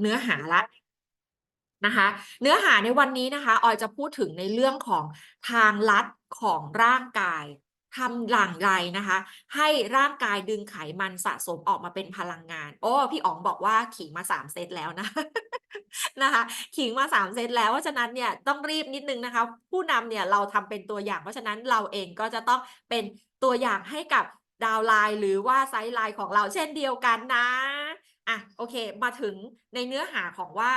เนื้อหาละนะคะ เนื้อหาในวันนี้นะคะ ออยจะพูดถึงในเรื่องของทางลัดของร่างกายทำอย่งไรนะคะ ให้ร่างกายดึงไขมันสะสมออกมาเป็นพลังงาน โอ้พี่อ๋องบอกว่าขิงมาสามเซตแล้วนะนะคะ ขิงมาสามเซตแล้วเพราะฉะนั้นเนี่ยต้องรีบนิดนึงนะคะ ผู้นำเนี่ยเราทำเป็นตัวอย่าง เพราะฉะนั้นเราเองก็จะต้องเป็นตัวอย่างให้กับดาวไลน์หรือว่าไซด์ไลน์ของเราเช่นเดียวกันนะ อะโอเค มาถึงในเนื้อหาของว่า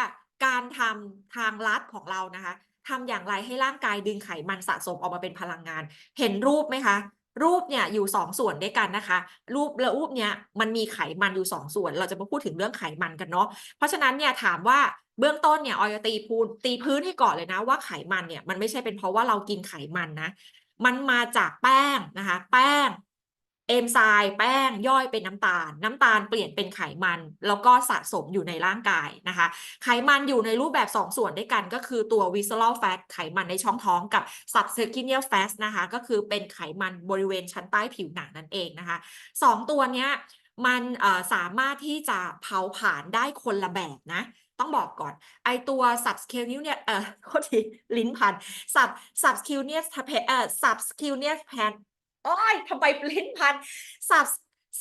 การทำทางลัดของเรานะคะทำอย่างไรให้ร่างกายดึงไขมันสะสมออกมาเป็นพลังงาน เห็นรูปไหมคะ รูปเนี่ยอยู่สองส่วนด้วยกันนะคะ รูปและรูปเนี้ยมันมีไขมันอยู่สองส่วน เราจะมาพูดถึงเรื่องไขมันกันเนาะเพราะฉะนั้นเนี่ยถามว่าเบื้องต้นเนี่ยออยตีพูนตีพื้นให้ก่อนเลยนะว่าไขมันเนี่ยมันไม่ใช่เป็นเพราะว่าเรากินไขมันนะ มันมาจากแป้งนะคะ แป้ง เอนไซม์แป้งย่อยเป็นน้ำตาล น้ำตาลเปลี่ยนเป็นไขมัน แล้วก็สะสมอยู่ในร่างกายนะคะ ไขมันอยู่ในรูปแบบ2ส่วนด้วยกันก็คือตัว visceral fat ไขมันในช่องท้องกับ subcutaneous fat นะคะ ก็คือเป็นไขมันบริเวณชั้นใต้ผิวหนังนั่นเองนะคะสองตัวเนี้ยมันสามารถที่จะเผาผลาญได้คนละแบบนะต้องบอกก่อน ไอตัว subcutaneous เนี่ยเออโทษทีลิ้นพัน sub subcutaneous เอ่อ subcutaneous โอ้ยทำไมลิ้นพัน sub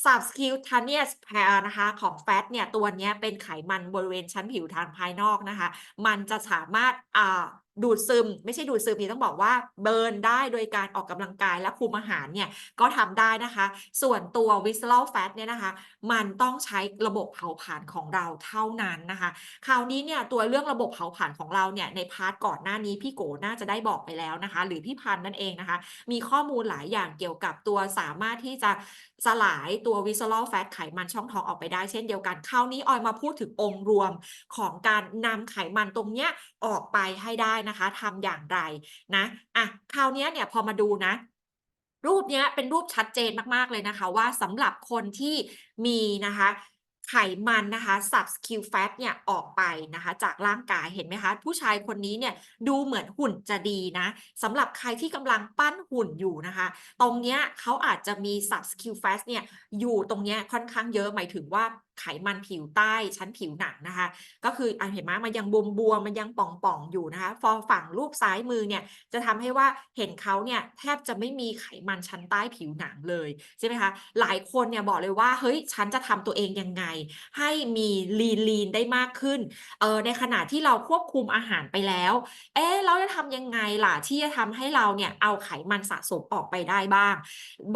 subcutaneous fat นะคะ ของแฟตเนี่ย ตัวนี้เป็นไขมันบริเวณชั้นผิวทางภายนอกนะคะ มันจะสามารถอ่า ดูดซึม ไม่ใช่ดูดซึมพี่ต้องบอกว่าเบิร์นได้โดยการออกกำลังกายและคุมอาหารเนี่ยก็ทำได้นะคะ ส่วนตัว visceral fat เนี่ยนะคะ มันต้องใช้ระบบเผาผลาญของเราเท่านั้นนะคะ คราวนี้เนี่ยตัวเรื่องระบบเผาผลาญของเราเนี่ยในพาร์ทก่อนหน้านี้พี่โกน่าจะได้บอกไปแล้วนะคะ หรือพี่พันนั่นเองนะคะ มีข้อมูลหลายอย่างเกี่ยวกับตัวสามารถที่จะสลายตัว visceral fat ไขมันช่องท้องออกไปได้เช่นเดียวกันคราวนี้ออยมาพูดถึงองค์รวมของการนำไขมันตรงเนี้ยออกไปให้ได้นะคะทำอย่างไรนะอะคราวนี้เนี่ยพอมาดูนะ รูปเนี้ยเป็นรูปชัดเจนมากๆเลยนะคะ ว่าสำหรับคนที่มีนะคะไขมันนะคะ subscale fat เนี่ยออกไปนะคะ จากร่างกายเห็นไหมคะ ผู้ชายคนนี้เนี่ยดูเหมือนหุ่นจะดีนะสำหรับใครที่กำลังปั้นหุ่นอยู่นะคะ ตรงเนี้ยเขาอาจจะมี subscale fat เนี่ยอยู่ตรงเนี้ยค่อนข้างเยอะหมายถึงว่า ไขมันผิวใต้ชั้นผิวหนังนะคะ ก็คืออะเห็นไหมมันยังบวมบวมมันยังป่องป่องอยู่นะคะฟอฝั่งรูปซ้ายมือเนี่ยจะทำให้ว่าเห็นเขาเนี่ยแทบจะไม่มีไขมันชั้นใต้ผิวหนังเลยใช่ไหมคะหลายคนเนี่ยบอกเลยว่าเฮ้ยฉันจะทำตัวเองยังไง ให้มีลีนลีนได้มากขึ้นเออในขณะที่เราควบคุมอาหารไปแล้วเอ๊ะเราจะทำยังไงล่ะที่จะทำให้เราเนี่ยเอาไขมันสะสมออกไปได้บ้าง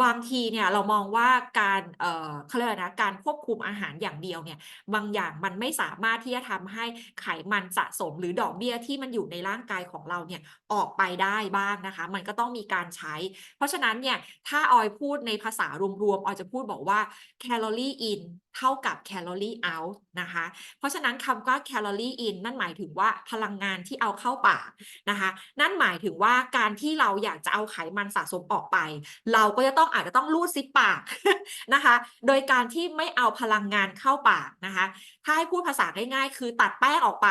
บางทีเนี่ยเรามองว่าการเอ่อเขาเรียกนะการควบคุมอาหารอย่างเดียวเนี่ยบางอย่างมันไม่สามารถที่จะทำให้ไขมันสะสมหรือดอกเบี้ยที่มันอยู่ในร่างกายของเราเนี่ยออกไปได้บ้างนะคะ มันก็ต้องมีการใช้ เพราะฉะนั้นเนี่ยถ้าออยพูดในภาษารวมๆออยจะพูดบอกว่า calorie in เท่ากับ calorie out นะคะ เพราะฉะนั้นคำว่า calorie in นั่นหมายถึงว่าพลังงานที่เอาเข้าปากนะคะ นั่นหมายถึงว่าการที่เราอยากจะเอาไขมันสะสมออกไป เราก็จะต้องอาจจะต้องรูดซิปปากนะคะ โดยการที่ไม่เอาพลังงานเข้าปากนะคะ ถ้าให้พูดภาษาง่ายๆ คือตัดแป้งออกไป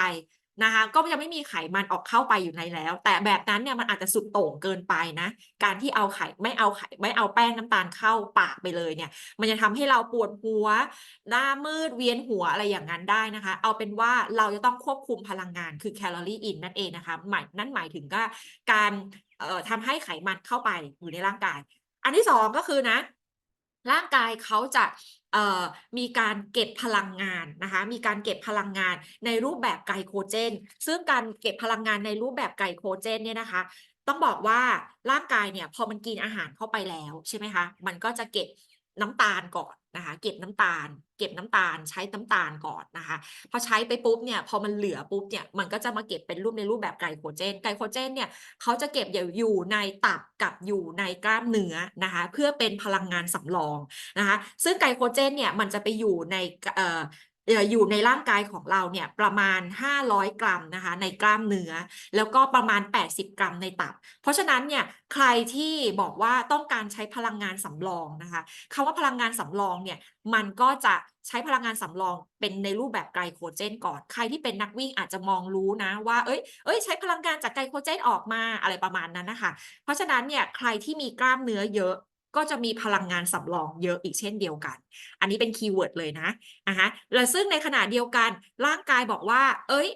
นะคะก็จะไม่มีไขมันออกเข้าไปอยู่ในแล้ว แต่แบบนั้นเนี่ยมันอาจจะสุดโต่งเกินไปนะ การที่เอาไข่ไม่เอาไข่ไม่เอาแป้งน้ำตาลเข้าปากไปเลยเนี่ย มันจะทำให้เราปวดหัว หน้ามืดเวียนหัวอะไรอย่างนั้นได้นะคะ เอาเป็นว่าเราจะต้องควบคุมพลังงานคือแคลอรี่อินนั่นเองนะคะหมายนั่นหมายถึงก็การเอ่อทำให้ไขมันเข้าไปอยู่ในร่างกาย อันที่สองก็คือนะ ร่างกายเขาจะ มีการเก็บพลังงานนะคะมีการเก็บพลังงานในรูปแบบไกลโคเจน ซึ่งการเก็บพลังงานในรูปแบบไกลโคเจนเนี่ยนะคะ ต้องบอกว่าร่างกายเนี่ยพอมันกินอาหารเข้าไปแล้วใช่ไหมคะมันก็จะเก็บ น้ำตาลก่อนนะคะ เก็บน้ำตาล เก็บน้ำตาลใช้น้ำตาลก่อนนะคะ พอใช้ไปปุ๊บเนี่ยพอมันเหลือปุ๊บเนี่ยมันก็จะมาเก็บเป็นรูปในรูปแบบไกลโคเจนไกลโคเจนเนี่ยเขาจะเก็บอยู่ในตับกับอยู่ในกล้ามเนื้อนะคะ เพื่อเป็นพลังงานสำรองนะคะ ซึ่งไกลโคเจนเนี่ยมันจะไปอยู่ในเอยู่ในร่างกายของเราเนี่ยประมาณ 500 กรัมนะคะในกล้ามเนื้อ แล้วก็ประมาณ 80 กรัมในตับ เพราะฉะนั้นเนี่ยใครที่บอกว่าต้องการใช้พลังงานสำรองนะคะคำว่าพลังงานสำรองเนี่ยมันก็จะใช้พลังงานสำรองเป็นในรูปแบบไกลโคเจนก่อน ใครที่เป็นนักวิ่งอาจจะมองรู้นะว่าเอ้ยเอ้ยใช้พลังงานจากไกลโคเจนออกมาอะไรประมาณนั้นนะคะเพราะฉะนั้นเนี่ยใครที่มีกล้ามเนื้อเยอะ ก็จะมีพลังงานสำรองเยอะอีกเช่นเดียวกัน อันนี้เป็นคีย์เวิร์ดเลยนะนะคะแล้วซึ่งในขณะเดียวกันร่างกายบอกว่า เอ้ย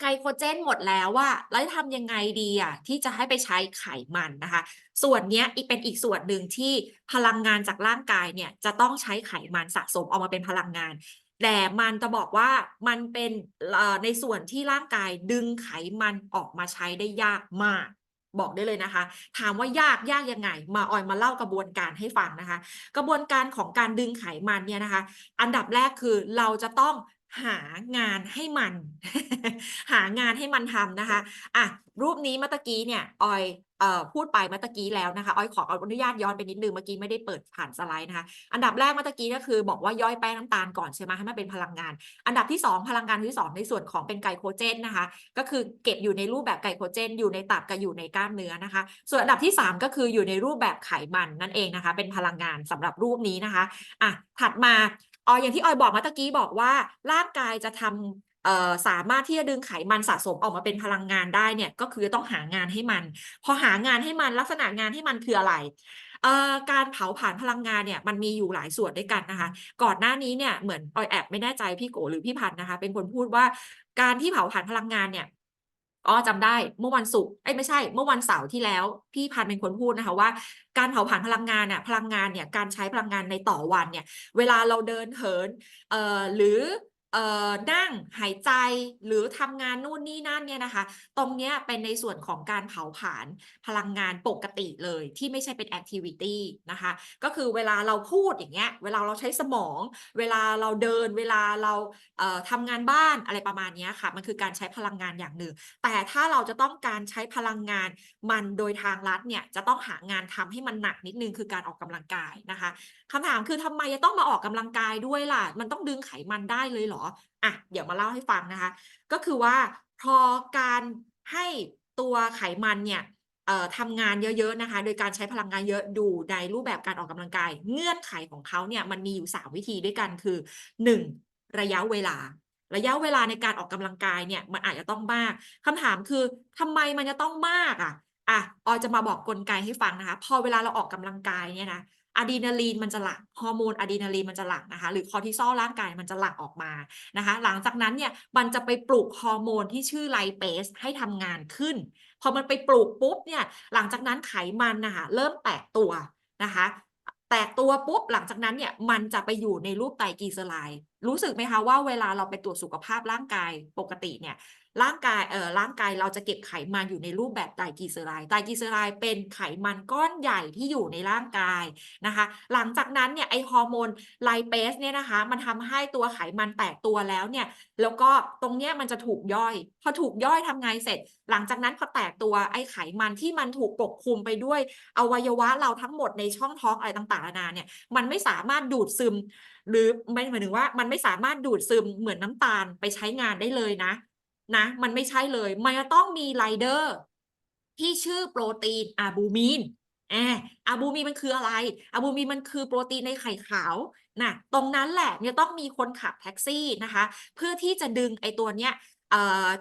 ไกลโคเจนหมดแล้วว่าแล้วจะทำยังไงดีอะที่จะให้ไปใช้ไขมันนะคะ ส่วนนี้อีกเป็นอีกส่วนหนึ่งที่พลังงานจากร่างกายเนี่ย จะต้องใช้ไขมันสะสมออกมาเป็นพลังงานแต่มันจะบอกว่ามันเป็นในส่วนที่ร่างกายดึงไขมันออกมาใช้ได้ยากมาก บอกได้เลยนะคะ ถามว่ายากยากยังไง มาออยมาเล่ากระบวนการให้ฟังนะคะ กระบวนการของการดึงไขมันเนี่ยนะคะ อันดับแรกคือเราจะต้องหางานให้มัน หางานให้มันทำนะคะอะรูปนี้เมื่อตะกี้เนี่ยออย พูดไปเมื่อตะกี้แล้วนะคะอ้อยขออนุญาตย้อนไปนิดนึงเมื่อกี้ไม่ได้เปิดผ่านสไลด์นะคะ อันดับแรกเมื่อตะกี้ก็คือบอกว่าย่อยแป้งน้ำตาลก่อนใช่ไหมให้มันเป็นพลังงาน อันดับที่ 2 พลังงานที่สองในส่วนของเป็นไกลโคเจนนะคะ ก็คือเก็บอยู่ในรูปแบบไกลโคเจน อยู่ในตับกับอยู่ในกล้ามเนื้อนะคะ ส่วนอันดับที่ 3 ก็คืออยู่ในรูปแบบไขมันนั่นเองนะคะ เป็นพลังงานสำหรับรูปนี้นะคะอะถัดมาออยอย่างที่ออยบอกเมื่อตะกี้บอกว่าร่างกายจะทำเอ่อ สามารถที่จะดึงไขมันสะสมออกมาเป็นพลังงานได้เนี่ยก็คือต้องหางานให้มัน พอหางานให้มันลักษณะงานให้มันคืออะไรการเผาผลาญพลังงานเนี่ยมันมีอยู่หลายส่วนด้วยกันนะคะ ก่อนหน้านี้เนี่ยเหมือนออยแอบไม่แน่ใจพี่โกหรือพี่พันนะคะ เป็นคนพูดว่าการที่เผาผลาญพลังงานเนี่ยอ๋อจำได้เมื่อวันศุกร์เอ้ไม่ใช่ เมื่อวันเสาร์ที่แล้ว พี่พันเป็นคนพูดนะคะว่า การเผาผลาญพลังงานเนี่ยพลังงานเนี่ยการใช้พลังงานในต่อวันเนี่ย เวลาเราเดินเหินเอ่อหรือ เอ่อนั่งหายใจหรือทำงานนู่นนี่นั่นเนี่ยนะคะ ตรงเนี้ยเป็นในส่วนของการเผาผลาญพลังงานปกติเลยที่ไม่ใช่เป็นแอคทิวิตี้นะคะ ก็คือเวลาเราพูดอย่างเงี้ย เวลาเราใช้สมอง เวลาเราเดิน เวลาเราเอ่อทำงานบ้านอะไรประมาณเนี้ยค่ะ มันคือการใช้พลังงานอย่างหนึ่ง แต่ถ้าเราจะต้องการใช้พลังงานมันโดยทางลัดเนี่ยจะต้องหางานทำให้มันหนักนิดนึงคือการออกกำลังกายนะคะคำถามคือทำไมจะต้องมาออกกำลังกายด้วยล่ะ มันต้องดึงไขมันได้เลยหรออะเดี๋ยวมาเล่าให้ฟังนะคะ ก็คือว่าพอการให้ตัวไขมันเนี่ยทำงานเยอะๆนะคะ โดยการใช้พลังงานเยอะดูในรูปแบบการออกกำลังกาย เงื่อนไขของเขาเนี่ยมันมีอยู่ 3 วิธีด้วยกันคือ 1. ระยะเวลา ระยะเวลาในการออกกำลังกายเนี่ยมันอาจจะต้องมากคำถามคือทำไมมันจะต้องมากอะอะออจะมาบอกกลไกให้ฟังนะคะ พอเวลาเราออกกำลังกายเนี่ยนะ อะดรีนาลีนมันจะหลั่งฮอร์โมนอะดรีนาลีนมันจะหลั่งนะคะหรือคอร์ติซอลร่างกายมันจะหลั่งออกมานะคะ หลังจากนั้นเนี่ยมันจะไปปลุกฮอร์โมนที่ชื่อไลเปสให้ทำงานขึ้น พอมันไปปลูกปุ๊บเนี่ยหลังจากนั้นไขมันนะคะเริ่มแตกตัวนะคะแตกตัวปุ๊บหลังจากนั้นเนี่ยมันจะไปอยู่ในรูปไตรกลีเซอไรด์รู้สึกไหมคะว่าเวลาเราไปตรวจสุขภาพร่างกายปกติเนี่ย ร่างกายเอ่อร่างกายเราจะเก็บไขมันอยู่ในรูปแบบไตรกลีเซอไรด์ไตรกลีเซอไรด์เป็นไขมันก้อนใหญ่ที่อยู่ในร่างกายนะคะ หลังจากนั้นเนี่ยไอฮอร์โมนไลเปสเนี่ยนะคะ มันทำให้ตัวไขมันแตกตัวแล้วเนี่ย แล้วก็ตรงเนี้ยมันจะถูกย่อย พอถูกย่อยทำไงเสร็จ หลังจากนั้นพอแตกตัวไอไขมันที่มันถูกปกคลุมไปด้วยอวัยวะเราทั้งหมดในช่องท้องอะไรต่างๆนานาเนี่ยมันไม่สามารถดูดซึม หรือไม่หมายถึงว่ามันไม่สามารถดูดซึมเหมือนน้ำตาลไปใช้งานได้เลยนะ นะ มันไม่ใช่เลย มันจะต้องมีไรเดอร์ที่ชื่อโปรตีนอะบูมินแอบอะบูมินมันคืออะไรอะบูมินมันคือโปรตีนในไข่ขาวนะตรงนั้นแหละเนี่ยต้องมีคนขับแท็กซี่นะคะ เพื่อที่จะดึงไอตัวเนี้ย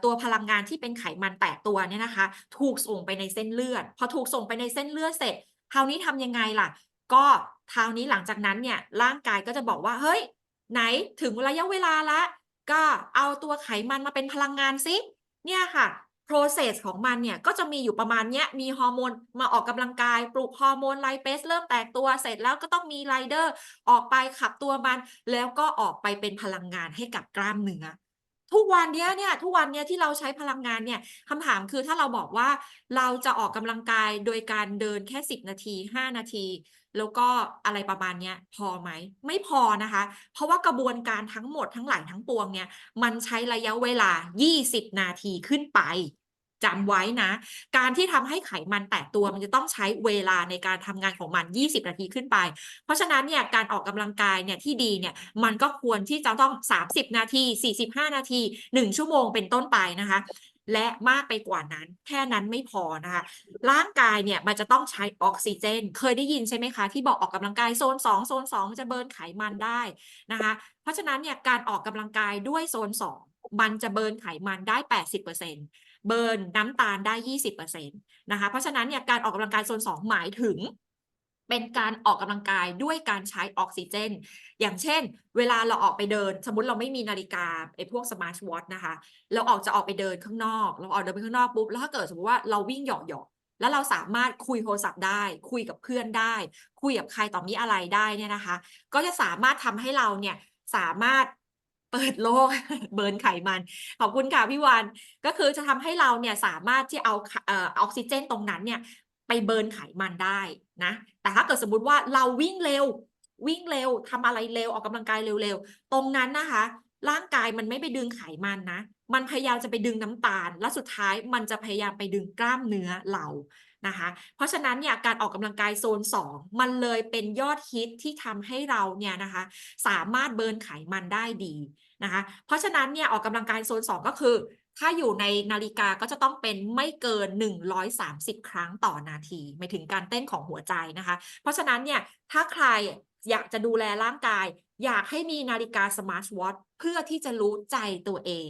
ตัวพลังงานที่เป็นไขมันแตกตัวเนี่ยนะคะ ถูกส่งไปในเส้นเลือด พอถูกส่งไปในเส้นเลือดเสร็จคราวนี้ทำยังไงล่ะ ก็คราวนี้หลังจากนั้นเนี่ยร่างกายก็จะบอกว่าเฮ้ย ไหนถึงระยะเวลาละ ก็เอาตัวไขมันมาเป็นพลังงานซิเนี่ยค่ะ process ของมันเนี่ยก็จะมีอยู่ประมาณเนี้ยมีฮอร์โมนมาออกกำลังกาย ปลุกฮอร์โมนไลเปสเริ่มแตกตัวเสร็จแล้วก็ต้องมีไรเดอร์ออกไปขับตัวมัน แล้วก็ออกไปเป็นพลังงานให้กับกล้ามเนื้อทุกวันเนี้ยเนี่ยทุกวันเนี้ยที่เราใช้พลังงานเนี่ยคำถามคือถ้าเราบอกว่าเราจะออกกำลังกายโดยการเดินแค่ 10 นาที 5 นาที แล้วก็อะไรประมาณนี้พอไหม ไม่พอนะคะ เพราะว่ากระบวนการทั้งหมดทั้งหลายทั้งปวงเนี่ยมันใช้ระยะเวลา 20 นาทีขึ้นไปจำไว้นะ การที่ทำให้ไขมันแตกตัวมันจะต้องใช้เวลาในการทำงานของมัน 20 นาทีขึ้นไป เพราะฉะนั้นเนี่ยการออกกำลังกายเนี่ยที่ดีเนี่ยมันก็ควรที่จะต้อง 30 นาที 45 นาที 1 ชั่วโมงเป็นต้นไปนะคะ และมากไปกว่านั้น แค่นั้นไม่พอนะคะ ร่างกายเนี่ยมันจะต้องใช้ออกซิเจน เคยได้ยินใช่ไหมคะ ที่บอกออกกำลังกายโซน 2 โซน 2 มันจะเบิร์นไขมันได้นะคะ เพราะฉะนั้นเนี่ยการออกกำลังกายด้วยโซน 2 มันจะเบิร์นไขมันได้ 80%เบิร์นน้ำตาลได้ 20%นะคะ เพราะฉะนั้นเนี่ยการออกกำลังกายโซน 2 หมายถึง เป็นการออกกำลังกายด้วยการใช้ออกซิเจน อย่างเช่น เวลาเราออกไปเดิน สมมติเราไม่มีนาฬิกาไอ้พวกสมาร์ทวอทนะคะ เราออกจะออกไปเดินข้างนอก เราออกเดินไปข้างนอกปุ๊บ แล้วถ้าเกิดสมมติว่าเราวิ่งเหยาะๆแล้วเราสามารถคุยโทรศัพท์ได้ คุยกับเพื่อนได้ คุยกับใครต่อมีอะไรได้เนี่ยนะคะ ก็จะสามารถทำให้เราเนี่ยสามารถเปิดโลกเบิร์นไขมัน ขอบคุณค่ะพี่วันก็คือจะทำให้เราเนี่ยสามารถที่เอาเอ่อออกซิเจนตรงนั้นเนี่ยไปเบิร์นไขมันได้ นะ แต่ถ้าเกิดสมมติว่าเราวิ่งเร็ว วิ่งเร็วทำอะไรเร็วออกกำลังกายเร็วๆ ตรงนั้นนะคะ ร่างกายมันไม่ไปดึงไขมันนะ มันพยายามจะไปดึงน้ำตาล แล้วสุดท้ายมันจะพยายามไปดึงกล้ามเนื้อเรานะคะ เพราะฉะนั้นเนี่ยการออกกำลังกายโซน 2 มันเลยเป็นยอดฮิตที่ทำให้เราเนี่ยนะคะ สามารถเบิร์นไขมันได้ดีนะคะ เพราะฉะนั้นเนี่ยออกกำลังกายโซน 2 ก็คือ ถ้าอยู่ในนาฬิกาก็จะต้องเป็นไม่เกิน 130 ครั้งต่อนาทีหมายถึงการเต้นของหัวใจนะคะ เพราะฉะนั้นเนี่ยถ้าใคร อยากจะดูแลร่างกาย อยากให้มีนาฬิกาสมาร์ทวอทเพื่อที่จะรู้ใจตัวเอง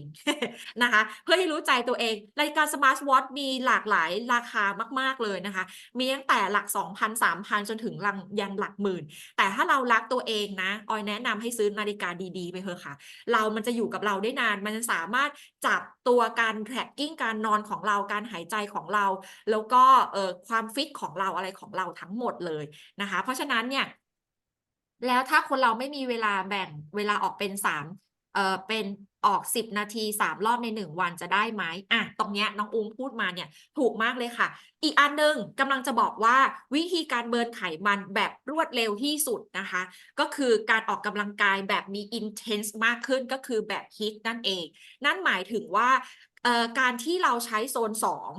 นะคะ เพื่อที่รู้ใจตัวเอง นาฬิกาสมาร์ทวอทมีหลากหลายราคามาก ๆ เลยนะคะ มีตั้งแต่หลัก 2,000 3,000 จนถึงหลังยันหลักหมื่น แต่ถ้าเรารักตัวเองนะ ออยแนะนำให้ซื้อนาฬิกาดีๆ ไปเถอะค่ะ เรามันจะอยู่กับเราได้นาน มันจะสามารถจับตัวการ tracking การนอนของเรา การหายใจของเรา แล้วก็เอ่อความฟิตของเราอะไรของเราทั้งหมดเลยนะคะ เพราะฉะนั้นเนี่ย แล้วถ้าคนเราไม่มีเวลาแบ่งเวลาออกเป็นสามเอ่อเป็นออก10นาที3รอบใน1วันจะได้ไหมอะตรงเนี้ยน้องอุ้มพูดมาเนี่ยถูกมากเลยค่ะ อีกอันหนึ่งกำลังจะบอกว่าวิธีการเบิร์นไขมันแบบรวดเร็วที่สุดนะคะ ก็คือการออกกำลังกายแบบมี intense มากขึ้นก็คือแบบ HIIT นั่นเอง นั่นหมายถึงว่าเอ่อการที่เราใช้โซน 2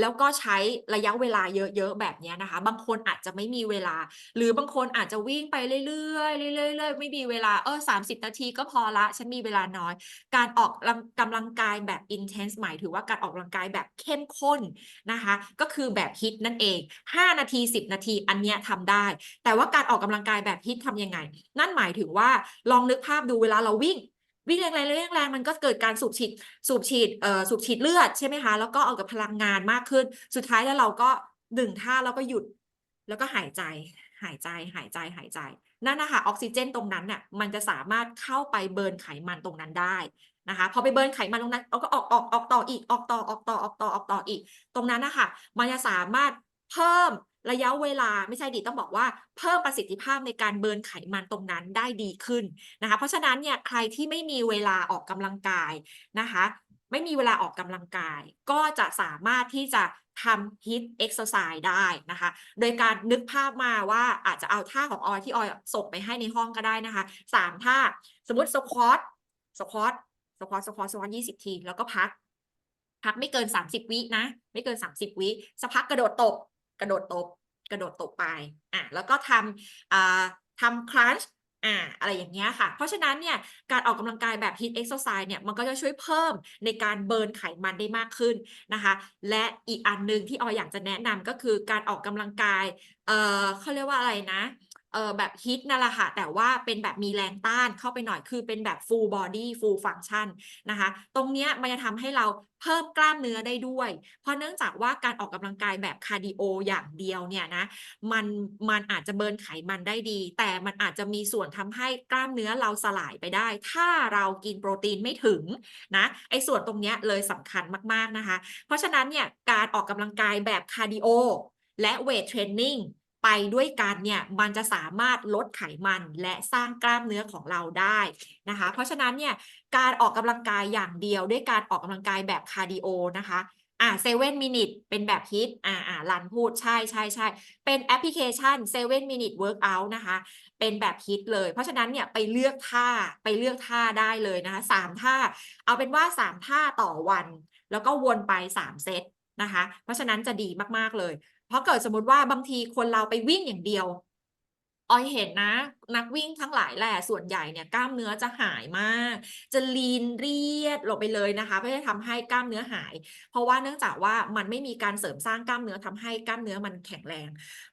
แล้วก็ใช้ระยะเวลาเยอะๆแบบนี้นะคะ บางคนอาจจะไม่มีเวลา หรือบางคนอาจจะวิ่งไปเรื่อยๆเรื่อยๆไม่มีเวลาเออ30นาทีก็พอละ ฉันมีเวลาน้อย การออกกำลังกายแบบ intense หมายถึงว่าการออกกำลังกายแบบเข้มข้นนะคะ ก็คือแบบฮิตนั่นเอง 5 นาที 10 นาทีอันเนี้ยทำได้ แต่ว่าการออกกำลังกายแบบฮิตทำยังไง นั่นหมายถึงว่าลองนึกภาพดูเวลาเราวิ่ง วิ่งแรงๆเร่งแรงๆมันก็เกิดการสูบฉีดสูบฉีดเอ่อสูบฉีดเลือดใช่ไหมคะแล้วก็เอากับพลังงานมากขึ้น สุดท้ายแล้วเราก็หนึ่งท่าแล้วก็หยุด แล้วก็หายใจ หายใจหายใจหายใจนั่นนะคะออกซิเจนตรงนั้นน่ะมันจะสามารถเข้าไปเบิร์นไขมันตรงนั้นได้นะคะพอไปเบิร์นไขมันตรงนั้นเราก็ออกออกออกต่ออีกออกต่อออกต่อออกต่อออกต่ออีก ตรงนั้นนะคะมันจะสามารถเพิ่ม ระยะเวลาไม่ใช่ดิต้องบอกว่าเพิ่มประสิทธิภาพในการเบิร์นไขมันตรงนั้นได้ดีขึ้นนะคะเพราะฉะนั้นเนี่ยใครที่ไม่มีเวลาออกกำลังกายนะคะ ไม่มีเวลาออกกำลังกาย ก็จะสามารถที่จะทำ HIIT exercise ได้นะคะ โดยการนึกภาพมาว่าอาจจะเอาท่าของออยที่ออยส่งไปให้ในห้องก็ได้นะคะสามท่า สมมติสควอตสควอตสควอตสควอตสควอตยี่สิบที แล้วก็พัก พักไม่เกิน30วินะ ไม่เกิน30วิสักพักกระโดดตบก ระโดดตบ กระโดดตบไปอะแล้วก็ทำอ่าทำคลันช์อ่าอะไรอย่างเงี้ยค่ะ เพราะฉะนั้นเนี่ยการออกกำลังกายแบบ HIIT exercise เนี่ยมันก็จะช่วยเพิ่มในการเบิร์นไขมันได้มากขึ้นนะคะ และอีกอันหนึ่งที่ออยอยากจะแนะนำก็คือการออกกำลังกายเอ่อเขาเรียกว่าอะไรนะ เออแบบฮิตนั่นแหละค่ะ แต่ว่าเป็นแบบมีแรงต้านเข้าไปหน่อยคือเป็นแบบ full body full function นะคะ ตรงเนี้ยมันจะทำให้เราเพิ่มกล้ามเนื้อได้ด้วย เพราะเนื่องจากว่าการออกกำลังกายแบบคาร์ดิโออย่างเดียวเนี่ยนะมันมันอาจจะเบิร์นไขมันได้ดี แต่มันอาจจะมีส่วนทำให้กล้ามเนื้อเราสลายไปได้ ถ้าเรากินโปรตีนไม่ถึงนะไอ้ส่วนตรงเนี้ยเลยสำคัญมากๆนะคะ เพราะฉะนั้นเนี่ยการออกกำลังกายแบบคาร์ดิโอและเวทเทรนนิ่ง ไปด้วยกันเนี่ยมันจะสามารถลดไขมันและสร้างกล้ามเนื้อของเราได้นะคะ เพราะฉะนั้นเนี่ยการออกกำลังกายอย่างเดียว ด้วยการออกกำลังกายแบบคาร์ดิโอนะคะอ่าเซเว่นมินิทเป็นแบบฮิตอ่าอ่ารันพูดใช่ใช่ใช่เป็นแอปพลิเคชันเซเว่นมินิทเวิร์กอันะคะ เป็นแบบฮิตเลย เพราะฉะนั้นเนี่ยไปเลือกท่าไปเลือกท่าได้เลยนะคะสามท่า เอาเป็นว่าสามท่าต่อวัน แล้วก็วนไปสามเซตนะคะ เพราะฉะนั้นจะดีมาก ๆ เลย เพราะเกิดสมมติว่าบางทีคนเราไปวิ่งอย่างเดียว ออยเห็นนะ นักวิ่งทั้งหลายแหละส่วนใหญ่เนี่ยกล้ามเนื้อจะหายมาก จะลีนเรียดลงไปเลยนะคะเพื่อทำให้กล้ามเนื้อหาย เพราะว่าเนื่องจากว่ามันไม่มีการเสริมสร้างกล้ามเนื้อทำให้กล้ามเนื้อมันแข็งแรง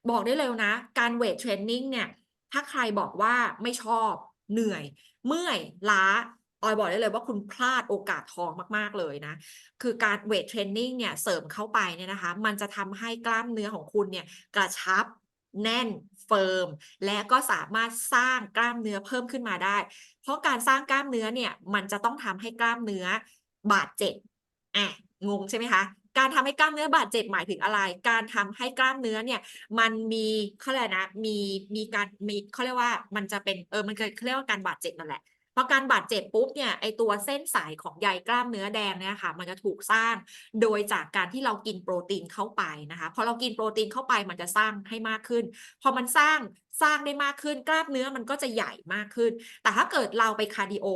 บอกได้เลยนะ การเวทเทรนนิ่งเนี่ยถ้าใครบอกว่าไม่ชอบเหนื่อย เมื่อยล้า ออยบอกได้เลยว่าคุณพลาดโอกาสทองมากๆเลยนะ คือการเวทเทรนนิ่งเนี่ยเสริมเข้าไปเนี่ยนะคะ มันจะทำให้กล้ามเนื้อของคุณเนี่ยกระชับแน่นฟฟิร์มและก็สามารถสร้างกล้ามเนื้อเพิ่มขึ้นมาได้ เพราะการสร้างกล้ามเนื้อเนี่ยมันจะต้องทำให้กล้ามเนื้อบาดเจ็บอะงงใช่ไหมคะการทำให้กล้ามเนื้อบาดเจ็บหมายถึงอะไร การทำให้กล้ามเนื้อเนี่ย มันมีเขาเรียกนะมีมีการมีเขาเรียกว่ามันจะเป็นเออมันเขาเรียกว่าการบาดเจ็บนั่นแหละ พอการบาดเจ็บปุ๊บเนี่ยไอตัวเส้นสายของใยกล้ามเนื้อแดงเนี่ยค่ะ มันจะถูกสร้างโดยจากการที่เรากินโปรตีนเข้าไปนะคะพอเรากินโปรตีนเข้าไปมันจะสร้างให้มากขึ้น พอมันสร้าง สร้างได้มากขึ้นกล้ามเนื้อมันก็จะใหญ่มากขึ้น แต่ถ้าเกิดเราไปคาร์ดิโอ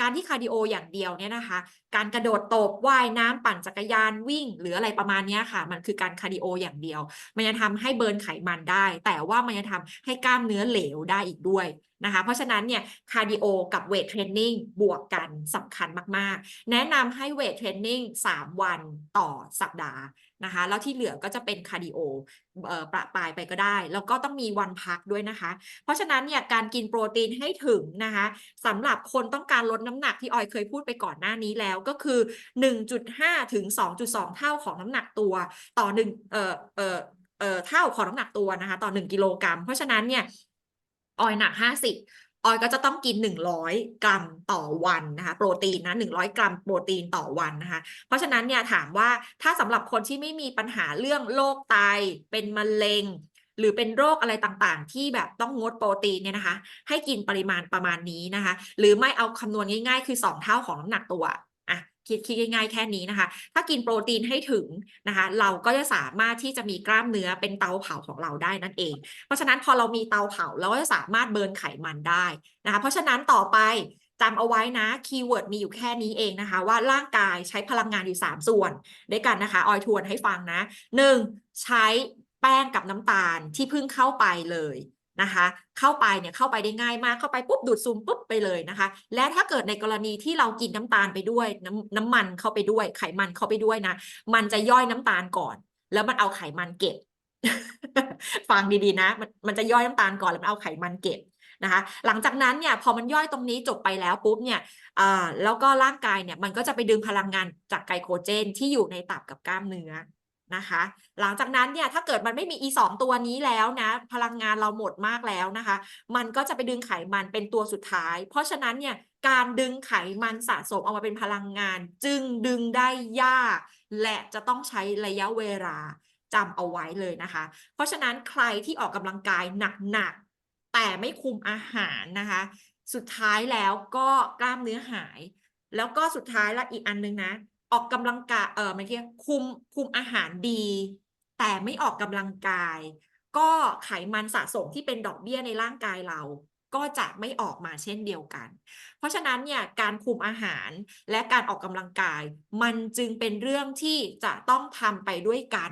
การที่คาร์ดิโออย่างเดียวเนี่ยนะคะ การกระโดดตบว่ายน้ำปั่นจักรยานวิ่ง หรืออะไรประมาณนี้ค่ะ มันคือการคาร์ดิโออย่างเดียว มันจะทำให้เบิร์นไขมันได้ แต่ว่ามันจะทำให้กล้ามเนื้อเหลวได้อีกด้วยนะคะ เพราะฉะนั้นเนี่ยคาร์ดิโอกับเวทเทรนนิ่งบวกกันสำคัญมากๆ แนะนำให้เวทเทรนนิ่ง3 วันต่อสัปดาห์นะคะ แล้วที่เหลือก็จะเป็นคาร์ดิโอ ประปรายไปก็ได้ แล้วก็ต้องมีวันพักด้วยนะคะ เพราะฉะนั้นเนี่ยการกินโปรตีนให้ถึงนะคะสำหรับคนต้องการลดน้ำหนักที่ออยเคยพูดไปก่อนหน้านี้แล้วก็คือ 1.5 ถึง 2.2 เท่าของน้ำหนักตัวต่อหนึ่งเอ่อเอ่อเอ่อเท่าของน้ำหนักตัวนะคะ ต่อ 1 กิโลกรัมเพราะฉะนั้นเนี่ยออยหนัก 50 ออยก็จะต้องกิน 100 กรัมต่อวันนะคะโปรตีนนะ100 กรัมโปรตีนต่อวันนะคะเพราะฉะนั้นเนี่ยถามว่าถ้าสำหรับคนที่ไม่มีปัญหาเรื่องโรคไตเป็นมะเร็ง หรือเป็นโรคอะไรต่างๆ ที่แบบต้องงดโปรตีนเนี่ยนะคะ ให้กินปริมาณประมาณนี้นะคะ หรือไม่เอาคำนวณง่าย ๆ คือ 2 เท่าของน้ำหนักตัว คิดคิดง่ายๆแค่นี้นะคะ ถ้ากินโปรตีนให้ถึงนะคะ เราก็จะสามารถที่จะมีกล้ามเนื้อเป็นเตาเผาของเราได้นั่นเอง เพราะฉะนั้นพอเรามีเตาเผาเราก็จะสามารถเบิร์นไขมันได้นะคะ เพราะฉะนั้นต่อไปจำเอาไว้นะคีย์เวิร์ดมีอยู่แค่นี้เองนะคะ ว่าร่างกายใช้พลังงานอยู่ 3 ส่วนด้วยกันนะคะ ออยทวนให้ฟังนะ 1. ใช้แป้งกับน้ำตาลที่เพิ่งเข้าไปเลย นะคะ เข้าไปเนี่ยเข้าไปได้ง่ายมากเข้าไปปุ๊บดูดซึมปุ๊บไปเลยนะคะ และถ้าเกิดในกรณีที่เรากินน้ำตาลไปด้วยน้ำน้ำมันเข้าไปด้วย ไขมันเข้าไปด้วยนะมันจะย่อยน้ำตาลก่อน แล้วมันเอาไขมันเก็บ ฟังดีๆนะ มันมันจะย่อยน้ำตาลก่อนแล้วมันเอาไขมันเก็บนะคะหลังจากนั้นเนี่ยพอมันย่อยตรงนี้จบไปแล้วปุ๊บเนี่ยอ่าแล้วก็ร่างกายเนี่ยมันก็จะไปดึงพลังงานจากไกลโคเจนที่อยู่ในตับกับกล้ามเนื้อ นะคะ หลังจากนั้นเนี่ยถ้าเกิดมันไม่มี e สองตัวนี้แล้วนะ พลังงานเราหมดมากแล้วนะคะ มันก็จะไปดึงไขมันเป็นตัวสุดท้าย เพราะฉะนั้นเนี่ยการดึงไขมันสะสมออกมาเป็นพลังงาน จึงดึงได้ยาก และจะต้องใช้ระยะเวลาจำเอาไว้เลยนะคะ เพราะฉะนั้นใครที่ออกกำลังกายหนักๆแต่ไม่คุมอาหารนะคะ สุดท้ายแล้วก็กล้ามเนื้อหาย แล้วก็สุดท้ายละอีกอันนึงนะ ออกกำลังกายเออไม่ใช่คุมคุมอาหารดี แต่ไม่ออกกำลังกาย ก็ไขมันสะสมที่เป็นดอกเบี้ยในร่างกายเราก็จะไม่ออกมาเช่นเดียวกัน เพราะฉะนั้นเนี่ยการคุมอาหารและการออกกำลังกาย มันจึงเป็นเรื่องที่จะต้องทำไปด้วยกัน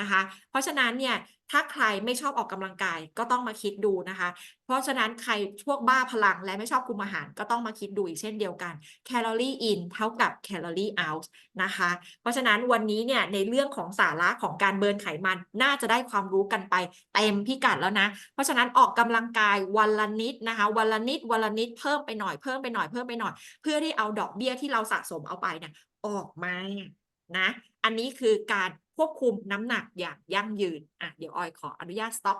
นะคะ เพราะฉะนั้นเนี่ยถ้าใครไม่ชอบออกกำลังกายก็ต้องมาคิดดูนะคะ เพราะฉะนั้นใครพวกบ้าพลังและไม่ชอบคุมอาหารก็ต้องมาคิดดูอีกเช่นเดียวกันแคลอรี่อินเท่ากับแคลอรี่เอาท์นะคะ เพราะฉะนั้นวันนี้เนี่ยในเรื่องของสาระของการเบิร์นไขมันน่าจะได้ความรู้กันไปเต็มพิกัดแล้วนะ เพราะฉะนั้นออกกำลังกายวันละนิดนะคะ วันละนิดวันละนิดเพิ่มไปหน่อยเพิ่มไปหน่อยเพิ่มไปหน่อย เพื่อที่เอาดอกเบี้ยที่เราสะสมเอาไปเนี่ยออกมานะ อันนี้คือการ ควบคุมน้ำหนักอย่างยั่งยืนอะเดี๋ยวออยขออนุญาตสต็อป